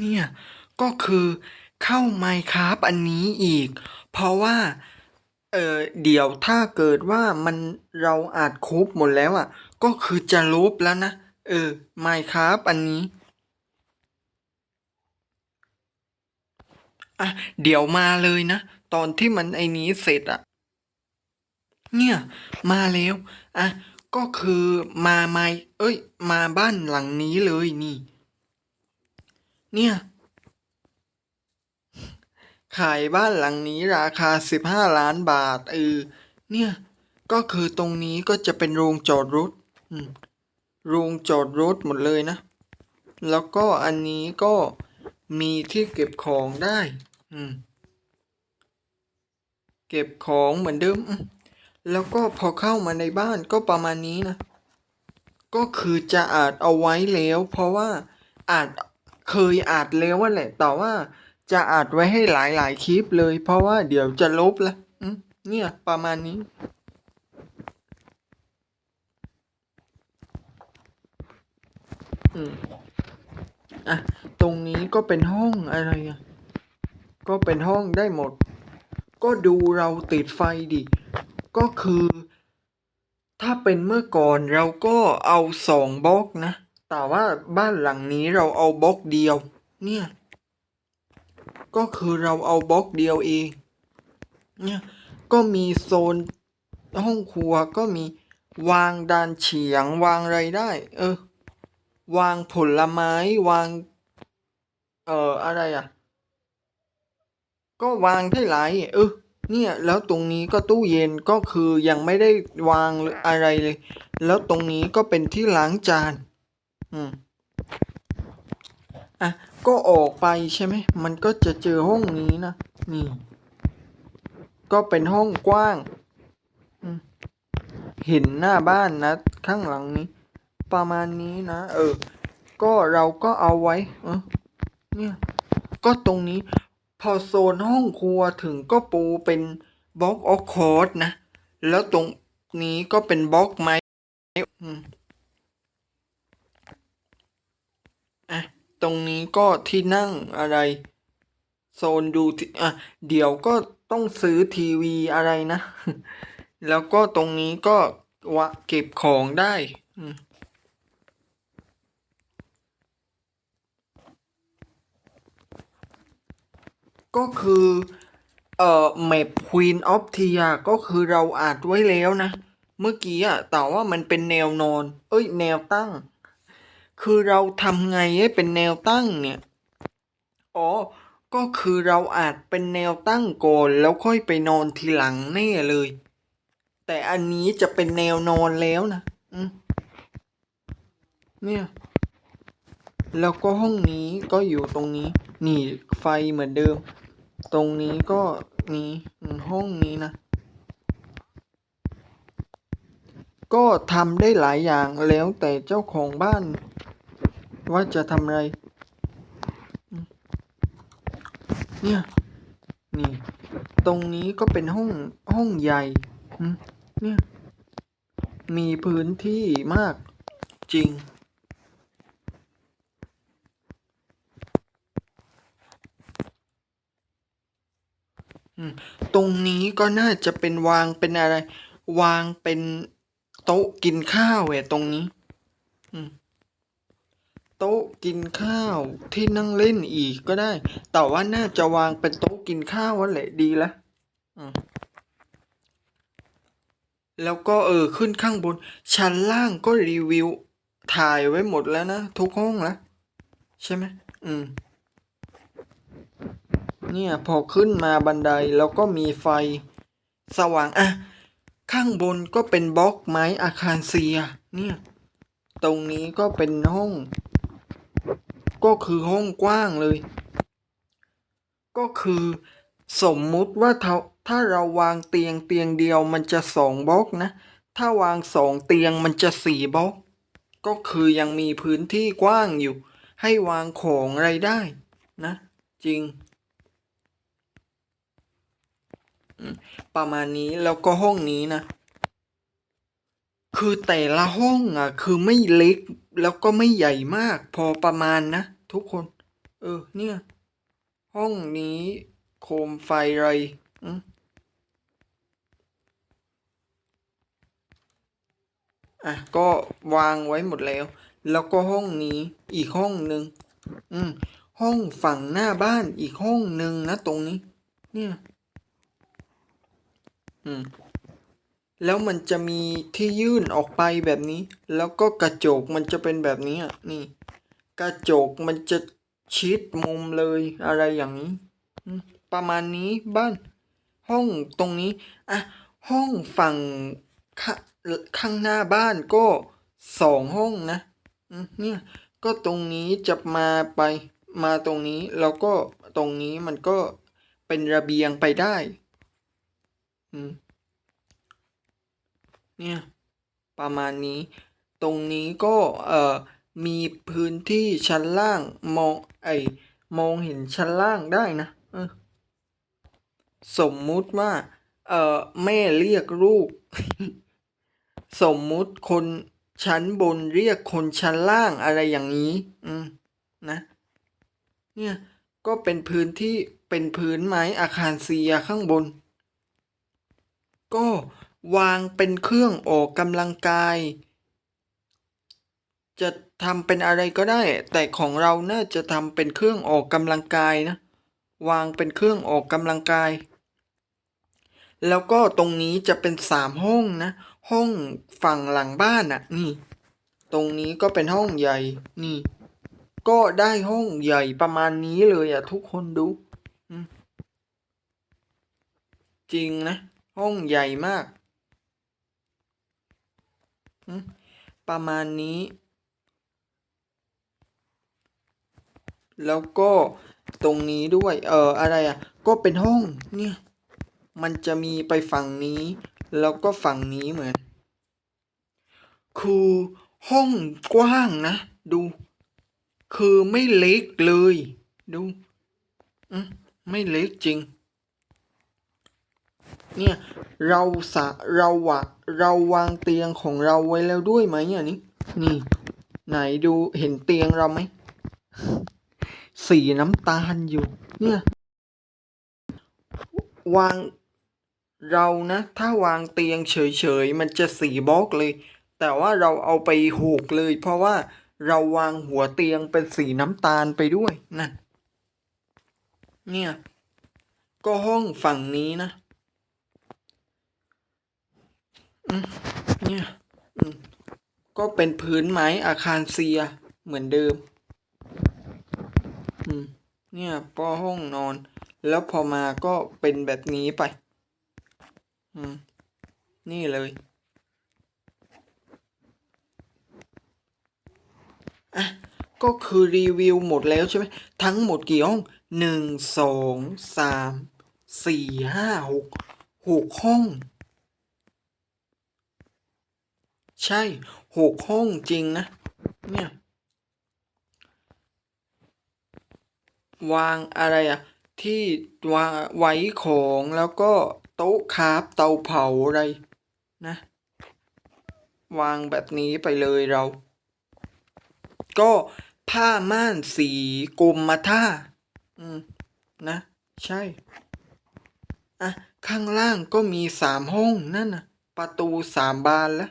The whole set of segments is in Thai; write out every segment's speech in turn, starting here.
เนี่ยก็คือเข้าไมค์ครับอันนี้อีก เพราะว่า เออเดี๋ยวถ้าเกิดว่ามันเราอาจครบหมดแล้วอะ ก็คือจะลบแล้วนะ เออไมค์ครับอันนี้อะเดี๋ยวมาเลยนะ ตอนที่มันไอ้นี้เสร็จอะ เนี่ย มาแล้วอะก็คือมาไมค์เอ้ย มาบ้านหลังนี้เลยนี่ เนี่ย ขายบ้านหลังนี้ราคาสิบห้าล้านบาทเออเนี่ย ก็คือตรงนี้ก็จะเป็นโรงจอดรถโรงจอดรถหมดเลยนะ แล้วก็อันนี้ก็มีที่เก็บของได้ อืม เก็บของเหมือนเดิมอืมแล้วก็พอเข้ามาในบ้านก็ประมาณนี้นะ ก็คือจะอาจเอาไว้แล้ว เพราะว่าอาจ เคยอาจแล้วว่าแหละ แต่ว่าจะอาจไว้ให้หลายๆคลิปเลย เพราะว่าเดี๋ยวจะลบละเนี่ยประมาณนี้อืมอะ ตรงนี้ก็เป็นห้องอะไรอะ ก็เป็นห้องได้หมด ก็ดูเราติดไฟดิ ก็คือ ถ้าเป็นเมื่อก่อนเราก็เอาสองบล็อกนะ แต่ว่าบ้านหลังนี้เราเอาบล็อกเดียว เนี่ย ก็คือเราเอาบล็อกเดียวเอง เนี่ย ก็มีโซนห้องครัวก็มีวางดานเฉียงวางอะไรได้ เออ วางผลไม้วาง เอ่ออะไรอะ ก็วางได้หลายเออเนี่ยแล้วตรงนี้ก็ตู้เย็นก็คือยังไม่ได้วางหรืออะไรเลย แล้วตรงนี้ก็เป็นที่ล้างจาน อืม อะ ก็ออกไปใช่ไหม มันก็จะเจอห้องนี้นะ นี่ ก็เป็นห้องกว้าง เห็นหน้าบ้านนะ ข้างหลังนี้ ประมาณนี้นะ เออ ก็เราก็เอาไว้ เออเนี่ยก็ตรงนี้ พอโซนห้องครัวถึงก็ปูเป็นบล็อกออคอร์ดนะ แล้วตรงนี้ก็เป็นบล็อกไม้อืมอะ ต รงนี้ก็ที่นั่งอะไร โซนดูทีอะเดี๋ยวก็ต้องซื้อทีวีอะไรนะ แล้วก็ตรงนี้ก็วะเก็บของได้ก็คือเอ่อแมป Queen of Tia ก็คือเราอ่านไว้แล้วนะ เมื่อกี้อะแต่ว่ามันเป็นแนวนอน เอ้ย แนวตั้ง คือเราทำไงให้เป็นแนวตั้งเนี่ย อ๋อ ก็คือเราอาจเป็นแนวตั้งก่อนแล้วค่อยไปนอนทีหลังแน่เลย แต่อันนี้จะเป็นแนวนอนแล้วนะเนี่ย แล้วก็ห้องนี้ก็อยู่ตรงนี้ นี่ไฟเหมือนเดิม ตรงนี้ก็นี้ห้องนี้นะก็ทำได้หลายอย่างแล้วแต่เจ้าของบ้าน ว่าจะทำอะไร เนี่ยนี่ ตรงนี้ก็เป็นห้องห้องใหญ่เนี่ย มีพื้นที่มากจริง ตรงนี้ก็น่าจะเป็นวางเป็นอะไร วางเป็นโต๊ะกินข้าวเว้ยตรงนี้ อืม โต๊ะกินข้าวที่นั่งเล่นอีกก็ได้ แต่ว่าน่าจะวางเป็นโต๊ะกินข้าววันแหละดีละแล้วก็เออขึ้นข้างบน ชั้นล่างก็รีวิว ถ่ายไว้หมดแล้วนะ ทุกห้องแล้วใช่ไหมอืม เนี่ยพอขึ้นมาบันไดแล้วก็มีไฟสว่างอะข้างบนก็เป็นบล็อกไม้อาคารเซีย เนี่ย ตรงนี้ก็เป็นห้อง ก็คือห้องกว้างเลย ก็คือสมมุติว่าถ้าถ้าเราวางเตียงเตียงเดียวมันจะสองบล็อกนะ ถ้าวางสองเตียงมันจะสี่บล็อก ก็คือยังมีพื้นที่กว้างอยู่ ให้วางของอะไรได้นะ จริง ประมาณนี้แล้วก็ห้องนี้นะ คือแต่ละห้องอะ คือไม่เล็ก แล้วก็ไม่ใหญ่มาก พอประมาณนะ ทุกคน เออ เนี่ย ห้องนี้ โคมไฟไรอะ ก็วางไว้หมดแล้ว แล้วก็ห้องนี้อีกห้องหนึ่งอืม ห้องฝั่งหน้าบ้านอีกห้องหนึ่งนะตรงนี้ เนี่ย อืม แล้วมันจะมีที่ยื่นออกไปแบบนี้ แล้วก็กระจกมันจะเป็นแบบนี้อะนี่ กระจกมันจะชิดมุมเลยอะไรอย่างนี้ ประมาณนี้บ้าน ห้องตรงนี้อะห้องฝั่งข้าข้างหน้าบ้านก็สองห้องนะเนี่ยก็ตรงนี้จะมาไปมาตรงนี้แล้วก็ตรงนี้มันก็เป็นระเบียงไปได้ อืม เนี่ยประมาณนี้ ตรงนี้ก็เอ่อมีพื้นที่ชั้นล่างมองไอมองเห็นชั้นล่างได้นะเออสมมุติว่า เอ่อแม่เรียกลูก สมมุติคนชั้นบนเรียกคนชั้นล่างอะไรอย่างนี้ อืมนะ เนี่ยก็เป็นพื้นที่เป็นพื้นไม้อาคารเซียข้างบน ก็ วางเป็นเครื่องออกกำลังกาย จะทำเป็นอะไรก็ได้ แต่ของเราน่าจะทำเป็นเครื่องออกกำลังกายนะ วางเป็นเครื่องออกกำลังกาย แล้วก็ตรงนี้จะเป็นสามห้องนะ ห้องฝั่งหลังบ้านอะ นี่ ตรงนี้ก็เป็นห้องใหญ่ นี่ ก็ได้ห้องใหญ่ประมาณนี้เลยอะทุกคนดู จริงนะ ห้องใหญ่มาก ประมาณนี้ แล้วก็ตรงนี้ด้วย เอ่ออะไรอะ ก็เป็นห้องเนี่ย มันจะมีไปฝั่งนี้ แล้วก็ฝั่งนี้เหมือน คือห้องกว้างนะ ดู คือไม่เล็กเลย ดู อืมไม่เล็กจริง เนี่ยเราสะเราวะเราวางเตียงของเราไว้แล้วด้วยไหมอะนี่นี่ ไหนดูเห็นเตียงเราไหมสีน้ำตาลอยู่ เนี่ย วางเรานะ ถ้าวางเตียงเฉยๆ มันจะสีบล็อกเลย แต่ว่าเราเอาไปหูกเลย เพราะว่าเราวางหัวเตียงเป็นสีน้ำตาลไปด้วยนั่นเนี่ย ก็ห้องฝั่งนี้นะอืม เนี่ยก็เป็นพื้นไม้อาคารเซียเหมือนเดิม อืม เนี่ยพอห้องนอน แล้วพอมาก็เป็นแบบนี้ไป อืม นี่เลย อะ ก็คือรีวิวหมดแล้วใช่ไหม ทั้งหมดกี่ห้องหนึ่งสองสามสี่ห้าหกหกห้อง ใช่หกห้องจริงนะ เนี่ย วางอะไรอะที่วางไว้ของแล้วก็โต๊ะคาฟเตาเผาอะไรนะ วางแบบนี้ไปเลยเรา ก็ผ้าม่านสีกรมท่า อืม นะ ใช่ อะ ข้างล่างก็มีสามห้องนั่นนะประตูสามบานแล้ว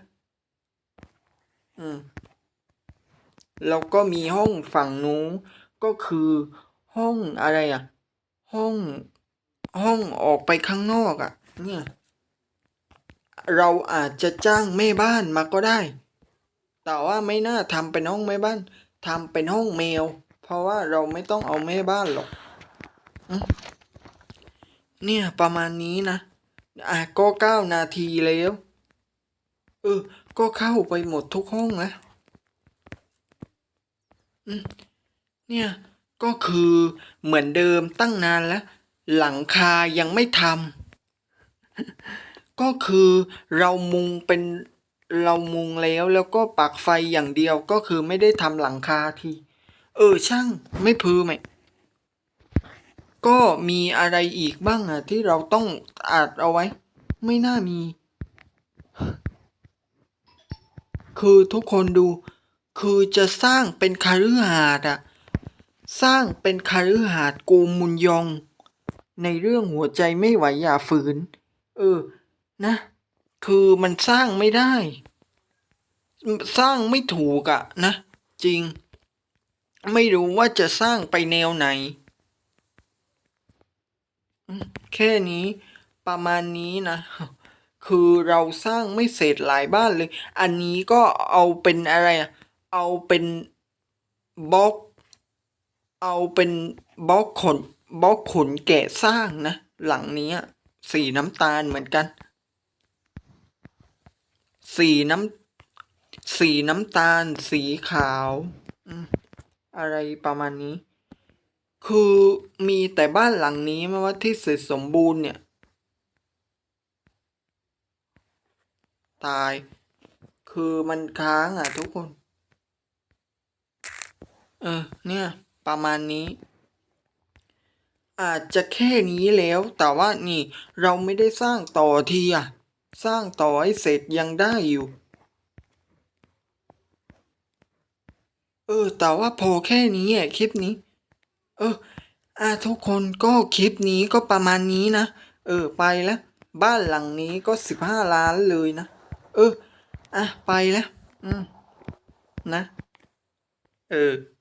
แล้วก็มีห้องฝั่งนู้นก็คือห้องอะไรอะ ห้องห้องออกไปข้างนอกอะ เนี่ย เราอาจจะจ้างแม่บ้านมาก็ได้ แต่ว่าไม่น่าทำเป็นห้องแม่บ้านทำเป็นห้องแมว เพราะว่าเราไม่ต้องเอาแม่บ้านหรอกเนี่ยประมาณนี้นะ อะก็เก้านาทีแล้ว เออ ก็เข้าไปหมดทุกห้องแล้วเนี่ย ก็คือเหมือนเดิมตั้งนานแล้ว หลังคายังไม่ทำก็คือเรามุงเป็นเรามุงแล้วแล้วก็ปักไฟอย่างเดียวก็คือไม่ได้ทำหลังคาที เออช่างไม่พือไหมก็มีอะไรอีกบ้างอะที่เราต้องอัดเอาไว้ ไม่น่ามี คือทุกคนดู คือจะสร้างเป็นคฤหาสน์อะสร้างเป็นคฤหาสน์กูมุนยอง ในเรื่องหัวใจไม่ไหวอย่าฝืน เออ นะ คือมันสร้างไม่ได้ สร้างไม่ถูกอะนะ จริง ไม่รู้ว่าจะสร้างไปแนวไหน แค่นี้ประมาณนี้นะ คือเราสร้างไม่เสร็จหลายบ้านเลย อันนี้ก็เอาเป็นอะไรอะเอาเป็นบล็อก เอาเป็นบล็อกขนบล็อกขนแกะสร้างนะ หลังนี้สีน้ำตาลเหมือนกัน สีน้ำสีน้ำตาล สีขาวอะไรประมาณนี้ คือมีแต่บ้านหลังนี้ไหมว่าที่เสร็จสมบูรณ์เนี่ย ตาย คือมันค้างอะทุกคน เออ เนี่ย ประมาณนี้ อาจจะแค่นี้แล้ว แต่ว่านี่เราไม่ได้สร้างต่อทีอะ สร้างต่อให้เสร็จยังได้อยู่ เออ แต่ว่าพอแค่นี้อะคลิปนี้ เอออะทุกคนก็คลิปนี้ก็ประมาณนี้นะ เออไปแล้วบ้านหลังนี้ก็สิบห้าล้านเลยนะ เออ อะ ไปแล้ว อืม นะ เออ